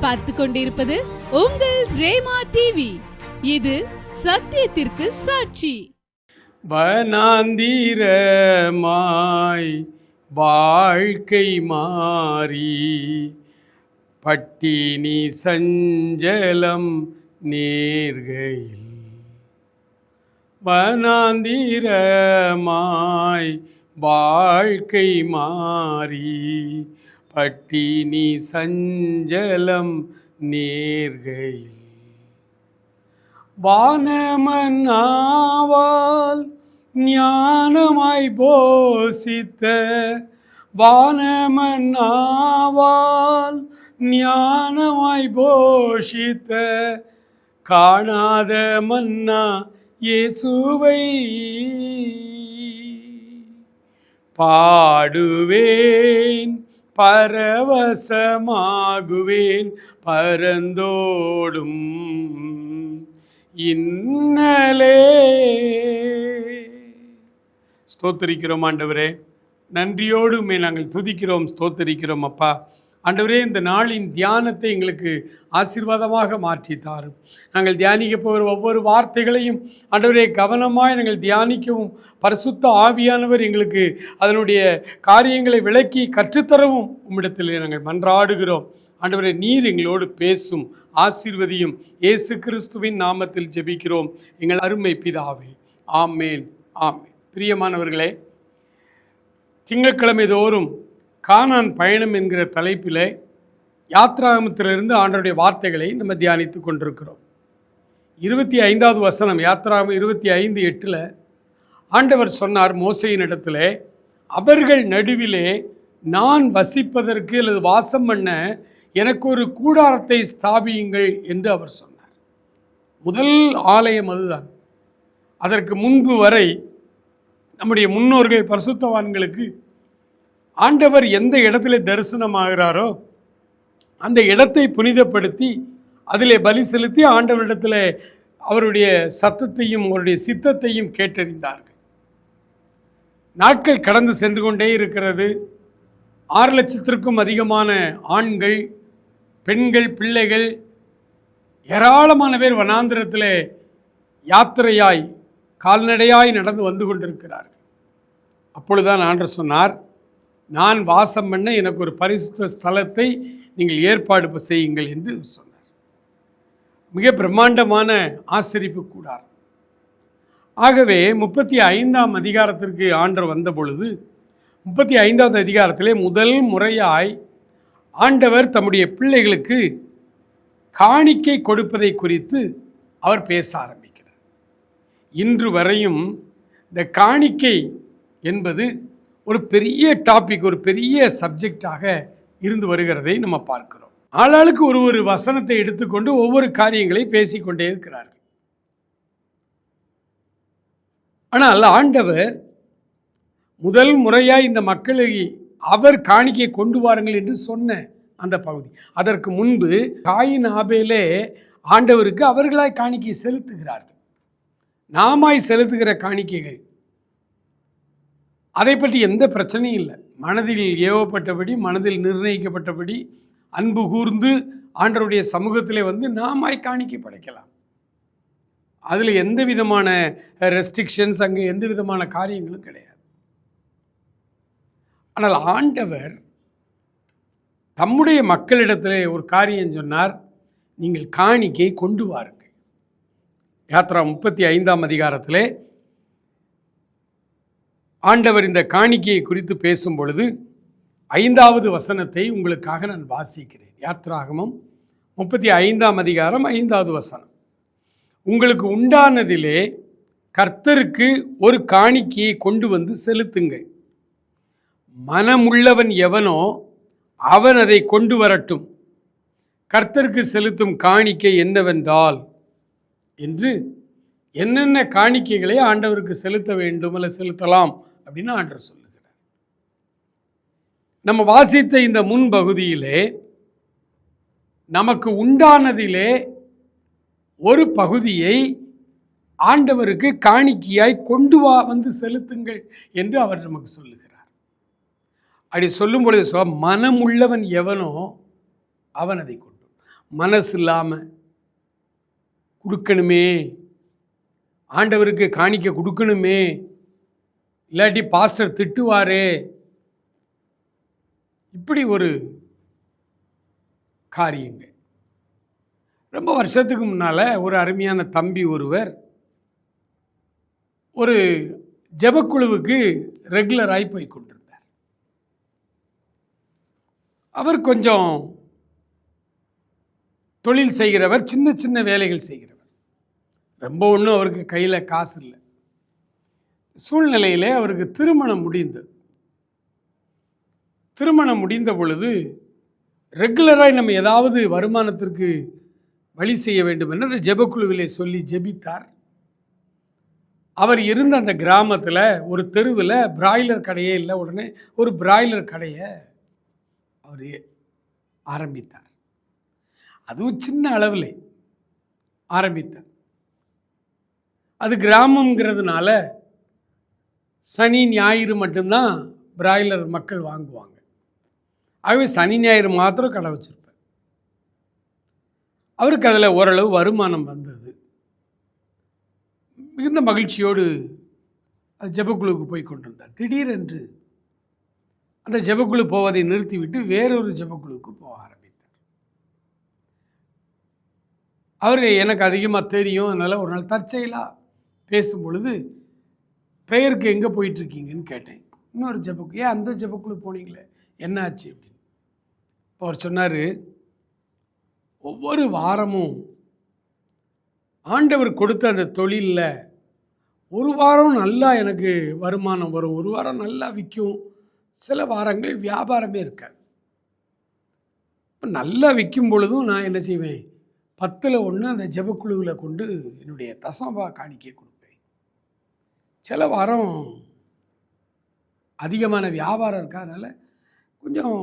பார்த்து கொண்டிருப்பது உங்கள் ரேமா டிவி இது சத்தியத்திற்கு சாட்சி. வனாந்திரமாய் வாழ்க்கை மாறி பட்டினி சஞ்சலம் நேர்கையில். வனாந்திரமாய் வாழ்க்கை மாறி பட்டினி சஞ்சலம் நேர்கையில். வானமன்னாவால் ஞானமாய் போசித்த வானமன்னாவால் ஞானமாய் போஷித்த காணாத மன்னா இயேசுவை பாடுவேன். பரவசமாகுவேன் பரந்தோடும். இன்னலே. ஸ்தோத்தரிக்கிறோம் ஆண்டவரே. நன்றியோடுமே நாங்கள் துதிக்கிறோம் ஸ்தோத்தரிக்கிறோம் அப்பா. ஆண்டவரே இந்த நாளின் தியானத்தை எங்களுக்கு ஆசீர்வாதமாக மாற்றி தாரும். நாங்கள் தியானிக்க போகிற ஒவ்வொரு வார்த்தைகளையும் ஆண்டவரே கவனமாக நாங்கள் தியானிக்கவும் பரிசுத்த ஆவியானவர் எங்களுக்கு அதனுடைய காரியங்களை விளக்கி கற்றுத்தரவும் உம்மிடத்தில் நாங்கள் மன்றாடுகிறோம். ஆண்டவரே நீர் எங்களோடு பேசும் ஆசீர்வதியும் இயேசு கிறிஸ்துவின் நாமத்தில் ஜெபிக்கிறோம். எங்கள் அருமை பிதாவே ஆமேன் ஆமேன். பிரியமானவர்களே திங்கட்கிழமை தோறும் கானான் பயணம் என்கிற தலைப்பில் யாத்ராகமத்திலிருந்து ஆண்டருடைய வார்த்தைகளை நம்ம தியானித்து கொண்டிருக்கிறோம். இருபத்தி ஐந்தாவது வசனம் யாத்ராகம் இருபத்தி ஐந்து எட்டில் ஆண்டவர் சொன்னார் மோசையின் இடத்துல அவர்கள் நடுவிலே நான் வசிப்பதற்கு அல்லது வாசம் பண்ண எனக்கு ஒரு கூடாரத்தை ஸ்தாபியுங்கள் என்று அவர் சொன்னார். முதல் ஆலயம் அதுதான். அதற்கு முன்பு வரை நம்முடைய முன்னோர்கள் பரிசுத்தவான்களுக்கு ஆண்டவர் எந்த இடத்துல தரிசனமாகிறாரோ அந்த இடத்தை புனிதப்படுத்தி அதிலே பலி செலுத்தி ஆண்டவரிடத்தில் அவருடைய சத்தத்தையும் அவருடைய சித்தத்தையும் கேட்டறிந்தார்கள். நாட்கள் கடந்து சென்று கொண்டே இருக்கிறது. ஆறு லட்சத்திற்கும் அதிகமான ஆண்கள் பெண்கள் பிள்ளைகள் ஏராளமான பேர் வனாந்திரத்தில் யாத்திரையாய் கால்நடையாய் நடந்து வந்து கொண்டிருக்கிறார்கள். அப்பொழுதுதான் ஆண்டர் சொன்னார் நான் வாசம் பண்ண எனக்கு ஒரு பரிசுத்த ஸ்தலத்தை நீங்கள் ஏற்பாடு செய்யுங்கள் என்று சொன்னார். மிக பிரம்மாண்டமான ஆசரிப்பு கூடார் ஆகவே முப்பத்தி ஐந்தாம் அதிகாரத்திற்கு ஆண்டர் வந்த பொழுது முப்பத்தி ஐந்தாவது அதிகாரத்திலே முதல் முறையாய் ஆண்டவர் தம்முடைய பிள்ளைகளுக்கு காணிக்கை கொடுப்பதை குறித்து அவர் பேச ஆரம்பிக்கிறார். இன்று வரையும் இந்த காணிக்கை என்பது ஒரு பெரிய டாபிக் ஒரு பெரிய சப்ஜெக்டாக இருந்து வருகிறதை நம்ம பார்க்கிறோம். ஆளாளுக்கு ஒரு ஒரு வசனத்தை எடுத்துக்கொண்டு ஒவ்வொரு காரியங்களை பேசிக்கொண்டே இருக்கிறார்கள். ஆனால் ஆண்டவர் முதல் முறையாக இந்த மக்களை அவர் காணிக்கை கொண்டு வாருங்கள் என்று சொன்ன அந்த பகுதி. அதற்கு முன்பு காயின் ஆபேலே ஆண்டவருக்கு அவர்களாய் காணிக்கை செலுத்துகிறார்கள். நாமாய் செலுத்துகிற காணிக்கைகள் அதை பற்றி எந்த பிரச்சனையும் இல்லை. மனதில் ஏவப்பட்டபடி மனதில் நிர்ணயிக்கப்பட்டபடி அன்பு கூர்ந்து ஆண்டவருடைய சமூகத்திலே வந்து நாமாய் காணிக்கை படைக்கலாம். அதில் எந்த விதமான ரெஸ்ட்ரிக்ஷன்ஸ் அங்கே எந்த விதமான காரியங்களும் கிடையாது. ஆனால் ஆண்டவர் தம்முடைய மக்களிடத்தில் ஒரு காரியம் சொன்னார் நீங்கள் காணிக்கை கொண்டு வாருங்கள். யாத்ரா முப்பத்தி ஐந்தாம் அதிகாரத்திலே ஆண்டவர் இந்த காணிக்கையை குறித்து பேசும் பொழுது ஐந்தாவது வசனத்தை உங்களுக்காக நான் வாசிக்கிறேன். யாத்ராகமம் முப்பத்தி ஐந்தாம் அதிகாரம் ஐந்தாவது வசனம். உங்களுக்கு உண்டானதிலே கர்த்தருக்கு ஒரு காணிக்கையை கொண்டு வந்து செலுத்துங்கள். மனமுள்ளவன் எவனோ அவன் அதை கொண்டு வரட்டும். கர்த்தருக்கு செலுத்தும் காணிக்கை என்னவென்றால் என்று என்னென்ன காணிக்கைகளை ஆண்டவருக்கு செலுத்த வேண்டும் அல்ல செலுத்தலாம். அப்படின்னு ஆண்டர் சொல்லுகிறார். நம்ம வாசித்த இந்த முன் பகுதியிலே நமக்கு உண்டானதிலே ஒரு பகுதியை ஆண்டவருக்கு காணிக்கையாய் கொண்டு வா வந்து செலுத்துங்கள் என்று அவர் நமக்கு சொல்லுகிறார். அப்படி சொல்லும் பொழுது சொ மனமுள்ளவன் எவனோ அவன் அதை கொண்டு மனசு இல்லாமல் கொடுக்கணுமே. ஆண்டவருக்கு காணிக்க கொடுக்கணுமே. இல்லாட்டி பாஸ்டர் திட்டுவாரே. இப்படி ஒரு காரியங்க. ரொம்ப வருஷத்துக்கு முன்னால் ஒரு அருமையான தம்பி ஒருவர் ஒரு ஜெபக்குழுவுக்கு ரெகுலராகி போய் கொண்டிருந்தார். அவர் கொஞ்சம் தொழில் செய்கிறவர் சின்ன சின்ன வேலைகள் செய்கிறவர். ரொம்ப ஒன்றும் அவருக்கு கையில் காசு இல்லை. சூழ்நிலையிலே அவருக்கு திருமணம் முடிந்தது. திருமணம் முடிந்த பொழுது ரெகுலராக நம்ம ஏதாவது வருமானத்திற்கு வழி செய்ய வேண்டும் என்று அந்த ஜெபக்குழுவிலே சொல்லி ஜெபித்தார். அவர் இருந்த அந்த கிராமத்தில் ஒரு தெருவில் பிராய்லர் கடையே இல்லை உடனே ஒரு பிராய்லர் கடையை அவர் ஆரம்பித்தார். அதுவும் சின்ன அளவில் ஆரம்பித்தார். அது கிராமங்கிறதுனால சனி ஞாயிறு மட்டும்தான் பிராய்லர் மக்கள் வாங்குவாங்க. ஆகவே சனி ஞாயிறு மாத்திரம் கடை வச்சிருப்பார் அவருக்கு அதில் ஓரளவு வருமானம் வந்தது. மிகுந்த மகிழ்ச்சியோடு அது ஜெபக்குழுவுக்கு போய் கொண்டிருந்தார். திடீரென்று அந்த ஜெபக்குழு போவதை நிறுத்திவிட்டு வேறொரு ஜெபக்குழுவுக்கு போக ஆரம்பித்தார். அவர் எனக்கு அதிகமாக தெரியும். அதனால் ஒரு நாள் தற்செயலாக பேசும் பொழுது ப்ரேயருக்கு எங்கே போயிட்டுருக்கீங்கன்னு கேட்டேன். இன்னொரு ஜெபக்கு ஏன் அந்த ஜெபக்குழு போனீங்களே என்ன ஆச்சு அப்படின்னு. இப்போ அவர் சொன்னார் ஒவ்வொரு வாரமும் ஆண்டவர் கொடுத்த அந்த தொழிலில் ஒரு வாரம் நல்லா எனக்கு வருமானம் வரும் ஒரு வாரம் நல்லா விற்கும். சில வாரங்கள் வியாபாரமே இருக்காது. இப்போ நல்லா விற்கும் பொழுதும் நான் என்ன செய்வேன் பத்தில் ஒன்று அந்த ஜெபக்குழுவில் கொண்டு என்னுடைய தசம்பா காணிக்க கொடுப்பேன். சில வாரம் அதிகமான வியாபாரம் இருக்காதனால கொஞ்சம்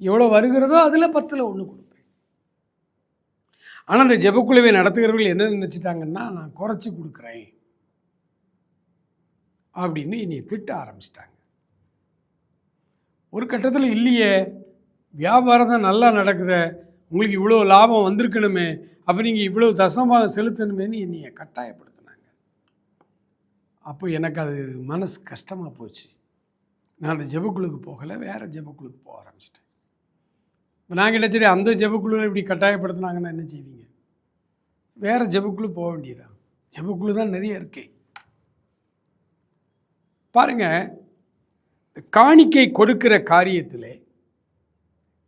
எவ்வளோ வருகிறதோ அதில் பத்தில் ஒன்று கொடுப்பேன். ஆனால் அந்த ஜெபக்குழுவை நடத்துகிறவர்கள் என்ன நினச்சிட்டாங்கன்னா நான் குறைச்சி கொடுக்குறேன். அப்படின்னு என்னை திட்ட ஆரம்பிச்சிட்டாங்க. ஒரு கட்டத்தில் இல்லையே வியாபாரம் தான் நல்லா நடக்குத உங்களுக்கு இவ்வளோ லாபம் வந்திருக்கணுமே அப்போ நீங்கள் இவ்வளோ தசமாக செலுத்தணுமேன்னு என்னையை கட்டாயப்படுத்தினாங்க அப்போ எனக்கு அது மனசு கஷ்டமாக போச்சு. நான் அந்த ஜெபக்குழுக்கு போகலை வேறு ஜெபக்குழுக்கு போக ஆரம்பிச்சிட்டேன். இப்போ நாங்கள் சரி அந்த ஜெபக்குழுவை இப்படி கட்டாயப்படுத்தினாங்கன்னா என்ன செய்வீங்க? வேறு ஜெபக்குழு போக வேண்டியதான் ஜெபக்குழு தான் நிறைய இருக்கே. பாருங்க காணிக்கை கொடுக்கிற காரியத்தில்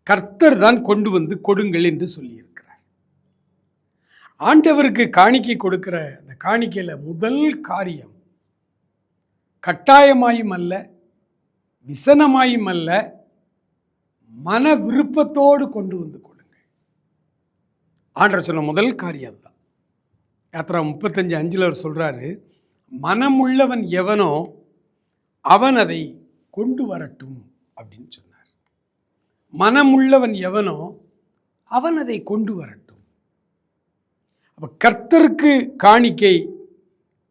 கர்த்தர் தான் கொண்டு வந்து கொடுங்கள் என்று சொல்லியிருக்கிறார். ஆண்டவருக்கு காணிக்கை கொடுக்கிற அந்த காணிக்கையில் முதல் காரியம் கட்டாயமாயும் அல்ல விசனமாயும் அல்ல மன விருப்பத்தோடு கொண்டு வந்து கொடுங்க ஆண்டர் சொன்ன முதல் காரியம் தான் யாத்திரா முப்பத்தஞ்சு அஞ்சில் அவர் சொல்கிறாரு மனமுள்ளவன் எவனோ அவன் அதை கொண்டு வரட்டும் அப்படின்னு சொன்னார். மனமுள்ளவன் எவனோ அவன் அதை கொண்டு வரட்டும். அப்போ கர்த்தருக்கு காணிக்கை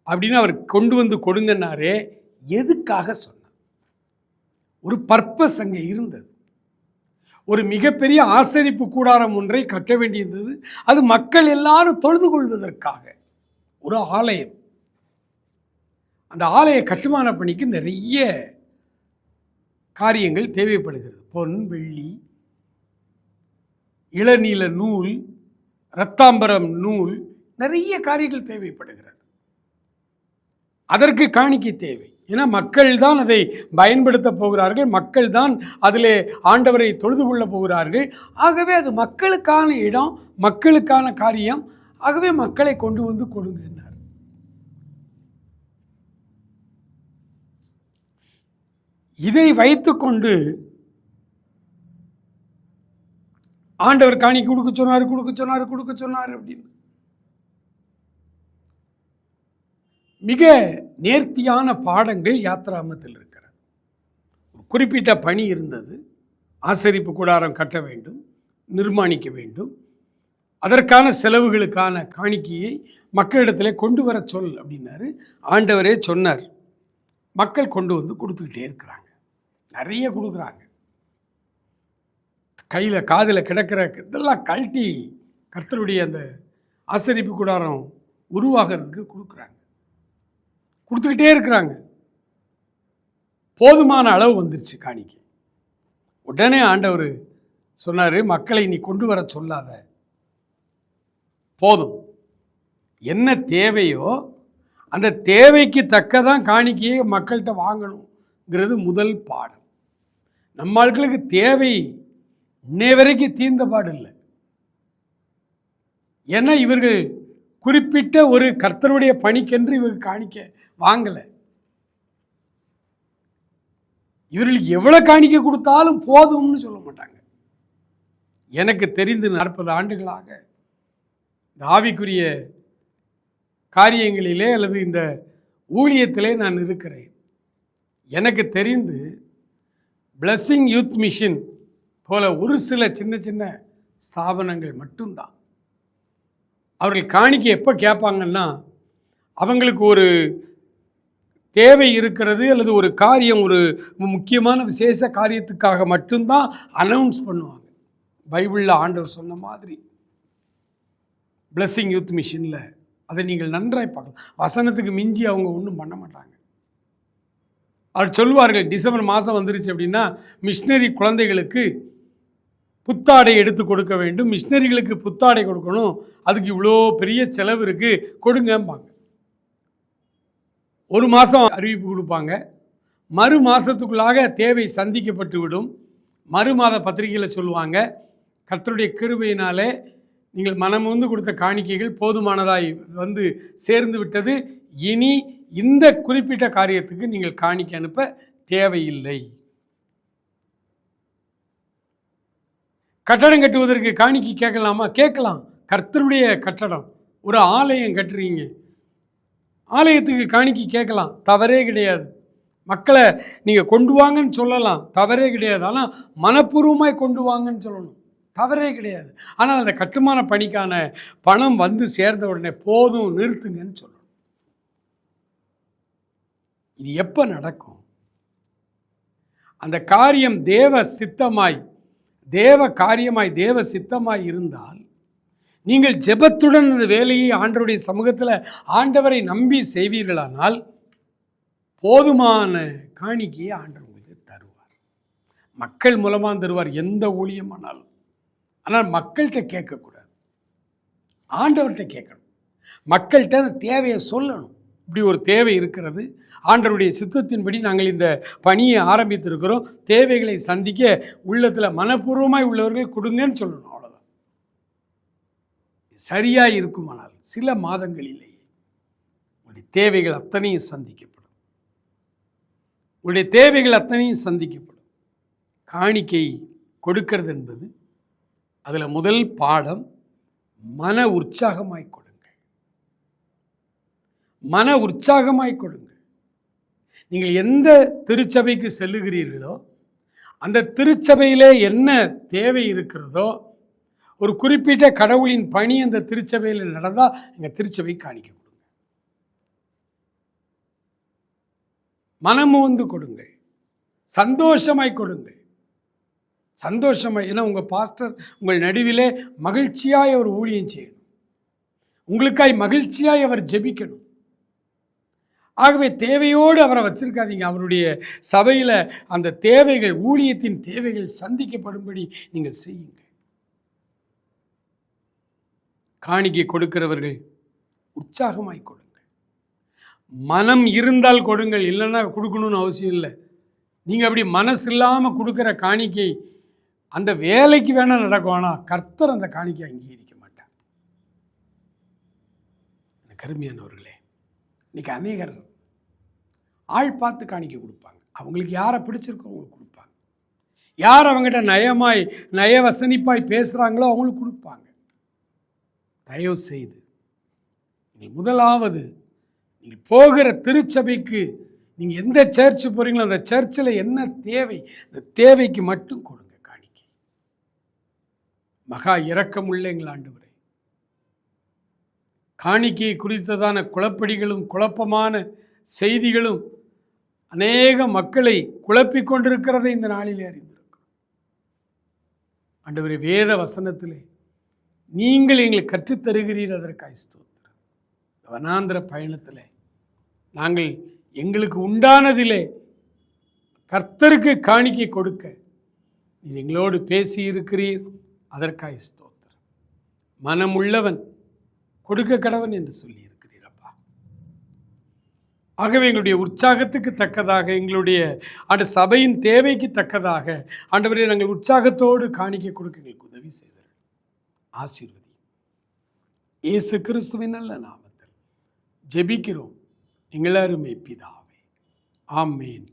அப்படின்னு அவர் கொண்டு வந்து கொடுங்கன்னாரே எதுக்காக சொன்னார்? ஒரு பர்பஸ் அங்கே இருந்தது. ஒரு மிகப்பெரிய ஆசரிப்பு கூடாரம் ஒன்றை கட்ட வேண்டியிருந்தது. அது மக்கள் எல்லாரும் தொழுது கொள்வதற்காக. ஒரு ஆலயம். அந்த ஆலய கட்டுமான பணிக்கு நிறைய காரியங்கள் தேவைப்படுகிறது. பொன் வெள்ளி இளநீல நூல் ரத்தாம்பரம் நூல் நிறைய காரியங்கள் தேவைப்படுகிறது. அதற்கு காணிக்கை தேவை. ஏன்னா மக்கள் தான் அதை பயன்படுத்த போகிறார்கள். மக்கள் தான் அதிலே ஆண்டவரை தொழுது கொள்ள போகிறார்கள். ஆகவே அது மக்களுக்கான இடம் மக்களுக்கான காரியம். ஆகவே மக்களை கொண்டு வந்து கொடுங்கன்னார் இதை வைத்துக்கொண்டு ஆண்டவர் காணி கொடுக்க சொன்னார் கொடுக்க சொன்னார் கொடுக்க சொன்னார் அப்படின்னு மிக நேர்த்தியான பாடங்கள் யாத்ராமத்தில் இருக்கிறது. குறிப்பிட்ட பணி இருந்தது. ஆசரிப்பு கூடாரம் கட்ட வேண்டும் நிர்மாணிக்க வேண்டும். அதற்கான செலவுகளுக்கான காணிக்கையை மக்களிடத்தில் கொண்டு வர சொல் அப்படின்னாரு. ஆண்டவரே சொன்னார். மக்கள் கொண்டு வந்து கொடுத்துக்கிட்டே இருக்கிறாங்க. நிறைய கொடுக்குறாங்க. கையில் காதில் கிடக்கிற இதெல்லாம் கழட்டி கர்த்தருடைய அந்த ஆசரிப்பு கூடாரம் உருவாகிறதுக்கு கொடுக்குறாங்க. கொடுத்துக்கிட்டே இருக்கிறாங்க. போதுமான அளவு வந்துருச்சு காணிக்கை. உடனே ஆண்டவர் சொன்னார் மக்களை நீ கொண்டு வர சொல்லாத. போதும். என்ன தேவையோ அந்த தேவைக்கு தக்கதான் காணிக்கையை மக்கள்கிட்ட வாங்கணுங்கிறது முதல் பாடம். நம்ம ஆட்களுக்கு தேவை இன்னை வரைக்கும் தீர்ந்த பாடு இல்லை. ஏன்னா இவர்கள் குறிப்பிட்ட ஒரு கர்த்தருடைய பணிக்கென்று இவர் காணிக்க வாங்கலை. இவர்களுக்கு எவ்வளோ காணிக்க கொடுத்தாலும் போதும்னு சொல்ல மாட்டாங்க. எனக்கு தெரிந்து நாற்பது ஆண்டுகளாக இந்த ஆவிக்குரிய காரியங்களிலே அல்லது இந்த ஊழியத்திலே நான் இருக்கிறேன். எனக்கு தெரிந்து பிளஸ்ஸிங் யூத் மிஷின் போல ஒரு சில சின்ன சின்ன ஸ்தாபனங்கள் மட்டும்தான். அவர்கள் காணிக்க எப்போ கேட்பாங்கன்னா அவங்களுக்கு ஒரு தேவை இருக்கிறது அல்லது ஒரு காரியம் ஒரு முக்கியமான விசேஷ காரியத்துக்காக மட்டும்தான் அனௌன்ஸ் பண்ணுவாங்க. பைபிளில் ஆண்டவர் சொன்ன மாதிரி. பிளஸ்ஸிங் யூத் மிஷினில் அதை நீங்கள் நன்றாய் பார்க்கலாம். வசனத்துக்கு மிஞ்சி அவங்க ஒன்றும் பண்ண மாட்டாங்க. அவர் சொல்வார்கள் டிசம்பர் மாதம் வந்துருச்சு அப்படின்னா மிஷினரி குழந்தைகளுக்கு புத்தாடை எடுத்து கொடுக்க வேண்டும். மிஷினரிகளுக்கு புத்தாடை கொடுக்கணும். அதுக்கு இவ்வளோ பெரிய செலவு இருக்குது கொடுங்கம்பாங்க. ஒரு மாதம் அறிவிப்பு கொடுப்பாங்க. மறு மாதத்துக்குள்ளாக தேவை சந்திக்கப்பட்டு விடும். மறு மாத பத்திரிகையில் சொல்லுவாங்க. கர்த்தருடைய கிருபையினாலே நீங்கள் மனமுந்து கொடுத்த காணிக்கைகள் போதுமானதாய் வந்து சேர்ந்து விட்டது. இனி இந்த குறிப்பிட்ட காரியத்துக்கு நீங்கள் காணிக்கை அனுப்ப தேவையில்லை. கட்டடம் கட்டுவதற்கு காணிக்கு கேட்கலாமா? கேட்கலாம். கர்த்தருடைய கட்டடம். ஒரு ஆலயம் கட்டுறீங்க. ஆலயத்துக்கு காணிக்கு கேட்கலாம். தவறே கிடையாது. மக்களை நீங்கள் கொண்டு வாங்கன்னு சொல்லலாம். தவறே கிடையாது. ஆனால் மனப்பூர்வமாய் கொண்டு வாங்கன்னு சொல்லணும். தவறே கிடையாது. ஆனால் அந்த கட்டுமான பணிக்கான பணம் வந்து சேர்ந்த உடனே போதும் நிறுத்துங்கன்னு சொல்லணும். இது எப்போ நடக்கும்? அந்த காரியம் தேவ சித்தமாய் தேவ காரியமாய் தேவ சித்தமாய் இருந்தால் நீங்கள் ஜெபத்துடன் அந்த வேலையை ஆண்டவருடைய சமூகத்தில் ஆண்டவரை நம்பி செய்வீர்களானால் போதுமான காணிக்கையை ஆண்டவர் உங்களுக்கு தருவார். மக்கள் மூலமாக தருவார் எந்த ஊழியமானாலும் ஆனால் மக்கள்கிட்ட கேட்கக்கூடாது. ஆண்டவர்கிட்ட கேட்கணும். மக்கள்கிட்ட அந்த தேவையை சொல்லணும். இப்படி ஒரு தேவை இருக்கிறது. ஆண்டருடைய சித்தத்தின்படி நாங்கள் இந்த பணியை ஆரம்பித்திருக்கிறோம். தேவைகளை சந்திக்க உள்ளத்தில் மனப்பூர்வமாய் உள்ளவர்கள் கொடுங்கன்னு சொல்லணும் அவ்வளோதான் சரியாக இருக்குமானால் சில மாதங்களிலேயே உங்களுடைய தேவைகள் அத்தனையும் சந்திக்கப்படும். உங்களுடைய தேவைகள் அத்தனையும் சந்திக்கப்படும். காணிக்கை கொடுக்கிறது என்பது அதில் முதல் பாடம் மன உற்சாகமாய் கொடுங்கள் மன உற்சாகமாய் கொடுங்கள். நீங்கள் எந்த திருச்சபைக்கு செல்லுகிறீர்களோ அந்த திருச்சபையிலே என்ன தேவை இருக்கிறதோ ஒரு குறிப்பிட்ட கடவுளின் பணி அந்த திருச்சபையில் நடந்தால் எங்கள் திருச்சபை காணிக்க கொடுங்க. மனமோந்து கொடுங்கள். சந்தோஷமாய் கொடுங்கள். சந்தோஷமாக ஏன்னா உங்கள் பாஸ்டர் உங்கள் நடுவிலே மகிழ்ச்சியாய் அவர் ஊழியம் செய்யணும். உங்களுக்காய் மகிழ்ச்சியாய் அவர் ஜெபிக்கணும். ஆகவே தேவையோடு அவரை வச்சிருக்காதீங்க. அவருடைய சபையில் அந்த தேவைகள் ஊழியத்தின் தேவைகள் சந்திக்கப்படும்படி நீங்கள் செய்யுங்கள். காணிக்கை கொடுக்கிறவர்கள் உற்சாகமாய் கொடுங்கள். மனம் இருந்தால் கொடுங்கள். இல்லைன்னா கொடுக்கணும்னு அவசியம் இல்லை. நீங்கள் அப்படி மனசு இல்லாமல் கொடுக்குற காணிக்கை அந்த வேலைக்கு வேணால் நடக்கும். ஆனால் கர்த்தர் அந்த காணிக்கை அங்கீகரிக்க மாட்டார். கருமையானவர்களே இன்னைக்கு அநேகர் ஆள் பார்த்து காணிக்க கொடுப்பாங்க. அவங்களுக்கு யாரை பிடிச்சிருக்கோ அவங்களுக்கு கொடுப்பாங்க. யார் அவங்ககிட்ட நயமாய் நயவசனிப்பாய் பேசுகிறாங்களோ அவங்களுக்கு கொடுப்பாங்க. தயவு செய்து நீங்கள் முதலாவது நீங்கள் போகிற திருச்சபைக்கு நீங்கள் எந்த சர்ச்சு போகிறீங்களோ அந்த சர்ச்சில் என்ன தேவை அந்த தேவைக்கு மட்டும் கொடுங்க காணிக்கை. மகா இரக்கமுள்ள எங்கள் ஆண்டவரே. காணிக்கை குறித்ததான குழப்படிகளும் குழப்பமான செய்திகளும் அநேக மக்களை குழப்பிக் கொண்டிருக்கிறதை இந்த நாளிலே அறிந்திருக்கிறோம். ஆண்டவரே வேத வசனத்திலே நீங்கள் எங்களுக்கு கற்றுத் தருகிறீர் அதற்காய் ஸ்தோத்திரம். இந்த வனாந்திர பயணத்தில் நாங்கள் எங்களுக்கு உண்டானதிலே கர்த்தருக்கு காணிக்கை கொடுக்க நீர் எங்களோடு பேசி இருக்கிறீர் அதற்காய் ஸ்தோத்திரம். மனமுள்ளவன் கொடுக்க கடவன் என்று சொல்லியிருக்கிறார் ஆகவே எங்களுடைய உற்சாகத்துக்கு தக்கதாக எங்களுடைய அந்த சபையின் தேவைக்கு தக்கதாக ஆண்டவரே நாங்கள் உற்சாகத்தோடு காணிக்க கொடுக்க எங்களுக்கு உதவி செய்தார்கள். ஆசீர்வதி இயேசு கிறிஸ்துவின் நல்ல நாமத்தில் ஜெபிக்கிறோம். எங்கள் பிதாவே. ஆமேன்.